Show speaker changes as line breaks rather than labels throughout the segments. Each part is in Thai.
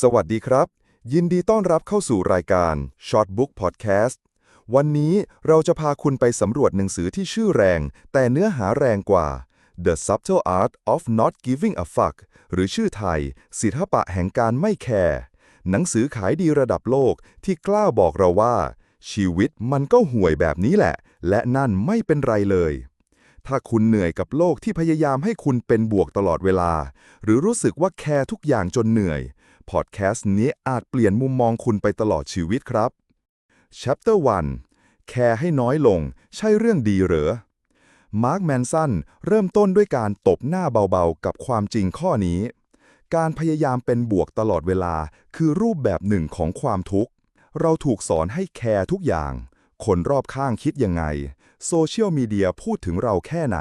สวัสดีครับ ยินดีต้อนรับเข้าสู่รายการ Short Book Podcast วันนี้เราจะพาคุณไปสำรวจหนังสือที่ชื่อแรง แต่เนื้อหาแรงกว่า The Subtle Art of Not Giving a Fuck หรือชื่อไทย ศิลปะแห่งการไม่แคร์หนังสือขายดีระดับโลกที่กล้าบอกเราว่า ชีวิตมันก็ห่วยแบบนี้แหละ และนั่นไม่เป็นไรเลย ถ้าคุณเหนื่อยกับโลกที่พยายามให้คุณเป็นบวกตลอดเวลา หรือรู้สึกว่าแคร์ทุกอย่างจนเหนื่อย พอดแคสต์นี้อาจเปลี่ยนมุมมองคุณไปตลอดชีวิตครับ Chapter 1 แคร์ให้น้อยลง ใช่เรื่องดีเหรอ มาร์คแมนสันเริ่มต้นด้วยการตบหน้าเบาๆ กับความจริงข้อนี้ การพยายามเป็นบวกตลอดเวลาคือรูปแบบหนึ่งของความทุกข์ เราถูกสอนให้แคร์ทุกอย่าง คนรอบข้างคิดยังไง โซเชียลมีเดียพูดถึงเราแค่ไหน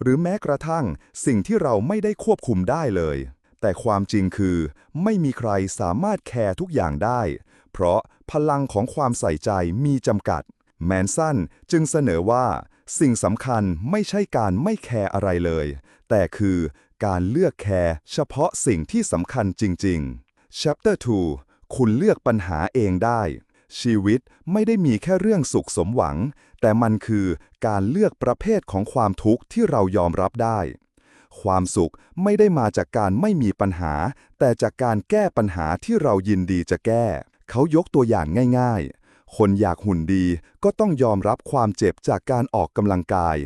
หรือแม้กระทั่งสิ่งที่เราไม่ได้ควบคุมได้เลย แต่ความจริงคือไม่มีใครสามารถแคร์ทุกอย่างได้ เพราะพลังของความใส่ใจมีจำกัด แมนสันจึงเสนอว่า สิ่งสำคัญไม่ใช่การไม่แคร์อะไรเลย แต่คือการเลือกแคร์เฉพาะสิ่งที่สำคัญจริง ๆ Chapter 2 คุณเลือกปัญหาเองได้ ชีวิตไม่ได้มีแค่เรื่องสุขสมหวัง แต่มันคือการเลือกประเภทของความทุกข์ที่เรายอมรับได้ ความสุขไม่ได้มาจากการไม่มีปัญหา แต่จากการแก้ปัญหาที่เรายินดีจะแก้ เขายกตัวอย่างง่ายๆ คนอยากหุ่นดีก็ต้องยอมรับความเจ็บจากการออกกำลังกาย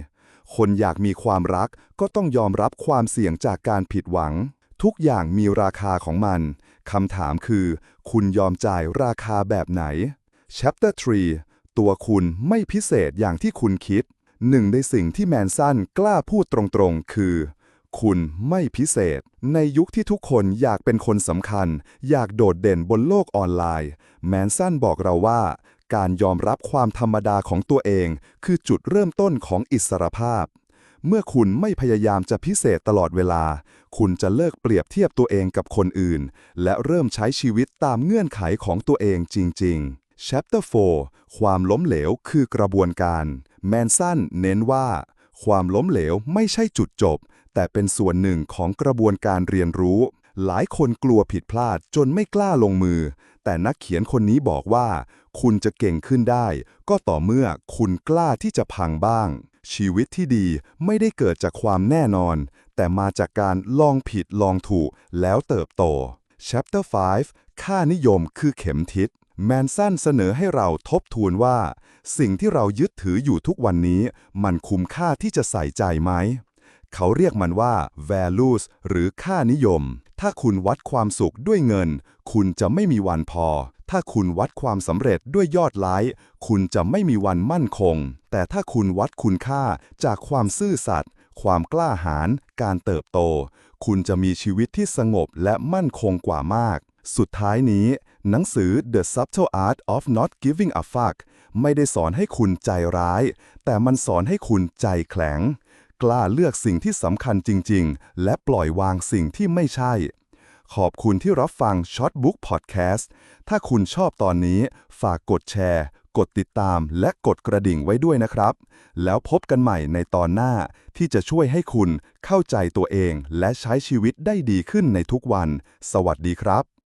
คนอยากมีความรักก็ต้องยอมรับความเสี่ยงจากการผิดหวัง ทุกอย่างมีราคาของมัน คำถามคือ คุณยอมจ่ายราคาแบบไหน Chapter 3 ตัวคุณไม่พิเศษอย่างที่คุณคิดหนึ่งในสิ่งที่แมนสันกล้าพูดตรงๆ คือ คุณไม่พิเศษ ในยุคที่ทุกคนอยากเป็นคนสำคัญ อยากโดดเด่นบนโลกออนไลน์ แมนสันบอกเราว่า การยอมรับความธรรมดาของตัวเอง คือจุดเริ่มต้นของอิสรภาพ เมื่อคุณไม่พยายามจะพิเศษตลอดเวลา คุณจะเลิกเปรียบเทียบตัวเองกับคนอื่น และเริ่มใช้ชีวิตตามเงื่อนไขของตัวเองจริง ๆ Chapter 4 ความล้มเหลวคือกระบวนการ แมนสันเน้นว่าความล้มเหลวไม่ใช่จุดจบ แต่เป็นส่วนหนึ่งของกระบวนการเรียนรู้ หลายคนกลัวผิดพลาดจนไม่กล้าลงมือ แต่นักเขียนคนนี้บอกว่า คุณจะเก่งขึ้นได้ ก็ต่อเมื่อคุณกล้าที่จะพังบ้าง ชีวิตที่ดีไม่ได้เกิดจากความแน่นอน แต่มาจากการลองผิดลองถูกแล้วเติบโต Chapter 5 ค่านิยมคือเข็มทิศแมนสันเสนอให้เราทบทวนว่า สิ่งที่เรายึดถืออยู่ทุกวันนี้ มันคุ้มค่าที่จะใส่ใจไหม เขาเรียกมันว่า values หรือค่านิยม ถ้าคุณวัดความสุขด้วยเงิน คุณจะไม่มีวันพอ ถ้าคุณวัดความสำเร็จด้วยยอดไลค์คุณจะไม่มีวันมั่นคง แต่ถ้าคุณวัดคุณค่าจากความซื่อสัตย์ความกล้าหาญการเติบโต คุณจะมีชีวิตที่สงบและมั่นคงกว่ามาก สุดท้ายนี้ หนังสือ The Subtle Art of Not Giving a Fuck ไม่ได้สอนให้คุณใจร้าย แต่มันสอนให้คุณใจแข็ง กล้าเลือกสิ่งที่สำคัญจริง ๆ และปล่อยวางสิ่งที่ไม่ใช่ ขอบคุณที่รับฟัง Short Book Podcast ถ้าคุณชอบตอนนี้ ฝากกดแชร์ กดติดตาม และกดกระดิ่งไว้ด้วยนะครับ แล้วพบกันใหม่ในตอนหน้าที่จะช่วยให้คุณเข้าใจตัวเองและใช้ชีวิตได้ดีขึ้นในทุกวัน สวัสดีครับ